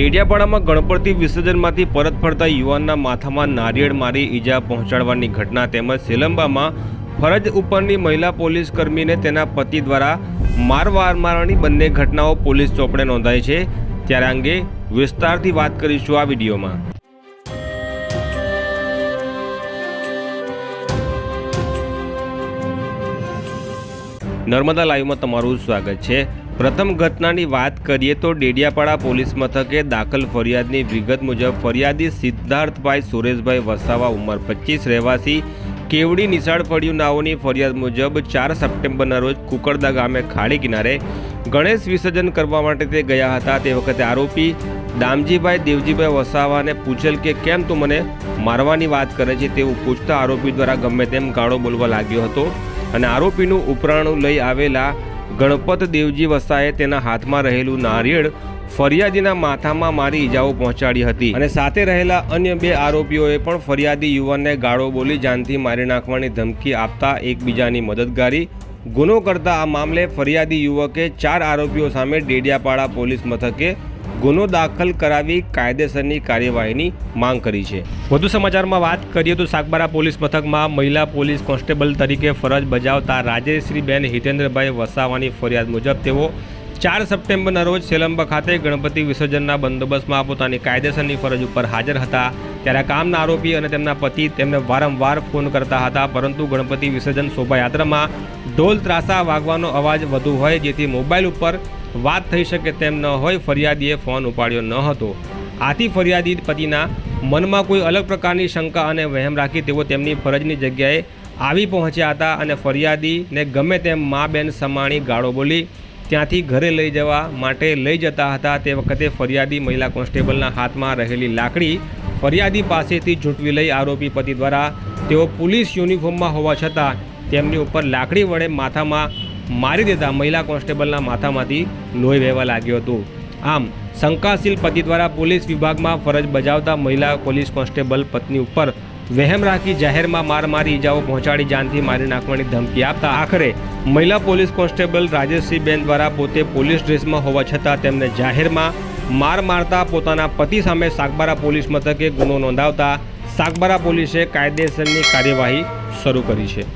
ડેડિયાપાડામાં ગણપતિ વિસર્જનમાંથી પરત ફરતા યુવાનના માથામાં નારિયેળ મારી ઈજા પહોંચાડવાની ઘટના તેમજ સેલંબામાં ફરજ ઉપરની મહિલા પોલીસ કર્મીને તેના પતિ દ્વારા મારવાર મારવાની બંને ઘટનાઓ પોલીસ ચોપડે નોંધાઈ છે. ત્યારે અંગે વિસ્તારથી વાત કરીશું આ વિડીયોમાં. નર્મદા લાઈવમાં તમારું સ્વાગત છે. પ્રથમ ઘટનાની વાત કરીએ તો ડેડિયાપાડા પોલીસ મથકે દાખલ ફરિયાદની વિગત મુજબ ફરિયાદી સિદ્ધાર્થભાઈ સુરેશભાઈ વસાવા ઉંમર પચીસ, રહેવાસી કેવડી નિશાળ ફળિયું નાઓની ફરિયાદ મુજબ ચાર સપ્ટેમ્બરના રોજ કુકરદા ગામે ખાડી કિનારે ગણેશ વિસર્જન કરવા માટે તે ગયા હતા. તે વખતે આરોપી દામજીભાઈ, દેવજીભાઈ વસાવાને પૂછેલ કે કેમ તું મને મારવાની વાત કરે છે તેવું પૂછતા આરોપી દ્વારા ગમે તેમ ગાળો બોલવા લાગ્યો હતો. અને આરોપીનું ઉપરાણું લઈ આવેલા ગણપત દેવજી વસાએ તેના હાથમાં રહેલું નારિયેળ ફરિયાદીના માથામાં મારી ઈજાઓ પહોંચાડી હતી. અને સાથે રહેલા અન્ય બે આરોપીઓએ પણ ફરિયાદી યુવાનને ગાળો બોલી જાનથી મારી નાખવાની ધમકી આપતા એકબીજાની મદદગારી. ગુનો કરતા આ મામલે ફરિયાદી યુવકે ચાર આરોપીઓ સામે ડેડિયાપાડા પોલીસ મથકે ગુનો દાખલ કરાવી કાયદેસરની કાર્યવાહીની માંગ કરી છે. વધુ સમાચારમાં વાત કરીએ તો સાગબારા પોલીસ મથકમાં મહિલા પોલીસ કોન્સ્ટેબલ તરીકે ફરજ બજાવતા રાજેશ્રીબેન હિતેન્દ્રભાઈ વસાવાની ફરિયાદ મુજબ તેઓ ચાર સપ્ટેમ્બરના રોજ સેલંબા ખાતે ગણપતિ વિસર્જનના બંદોબસ્તમાં પોતાની કાયદેસરની ફરજ ઉપર હાજર હતા. ત્યારે કામના આરોપી અને તેમના પતિ તેમને વારંવાર ફોન કરતા હતા, પરંતુ ગણપતિ વિસર્જન શોભાયાત્રામાં ઢોલ ત્રાસા વાગવાનો અવાજ વધુ હોય, જેથી મોબાઈલ ઉપર વાત થઈ શકે તેમ ન હોય, ફરિયાદીએ ફોન ઉપાડ્યો ન હતો. આથી ફરિયાદી પતિના મનમાં કોઈ અલગ પ્રકારની શંકા અને વહેમ રાખી તેઓ તેમની ફરજની જગ્યાએ આવી પહોંચ્યા હતા અને ફરિયાદીને ગમે તેમ મા બેન સમાણી ગાળો બોલી ત્યાંથી ઘરે લઈ જવા માટે લઈ જતા હતા. તે વખતે ફરિયાદી મહિલા કોન્સ્ટેબલના હાથમાં રહેલી લાકડી ફરિયાદી પાસેથી ઝૂંટવી લઈ આરોપી પતિ દ્વારા તેઓ પોલીસ યુનિફોર્મમાં હોવા છતાં તેમની ઉપર લાકડી વડે માથામાં મારી દેતા મહિલા કોન્સ્ટેબલના માથામાંથી લોહી વહેવા લાગ્યું હતું. આમ, શંકાશીલ પતિ દ્વારા પોલીસ વિભાગમાં ફરજ બજાવતા મહિલા પોલીસ કોન્સ્ટેબલ પત્ની ઉપર વહેમ રાખી જાહેરમાં માર મારી ઈજાઓ પહોંચાડી જાનથી મારી નાખવાની ધમકી આપતા આખરે મહિલા પોલીસ કોન્સ્ટેબલ રાજેશસિંહબેન દ્વારા પોતે પોલીસ ડ્રેસમાં હોવા છતાં તેમને જાહેરમાં માર મારતા પોતાના પતિ સામે સાગબારા પોલીસ મથકે ગુનો નોંધાવતા સાગબારા પોલીસે કાયદેસરની કાર્યવાહી શરૂ કરી છે.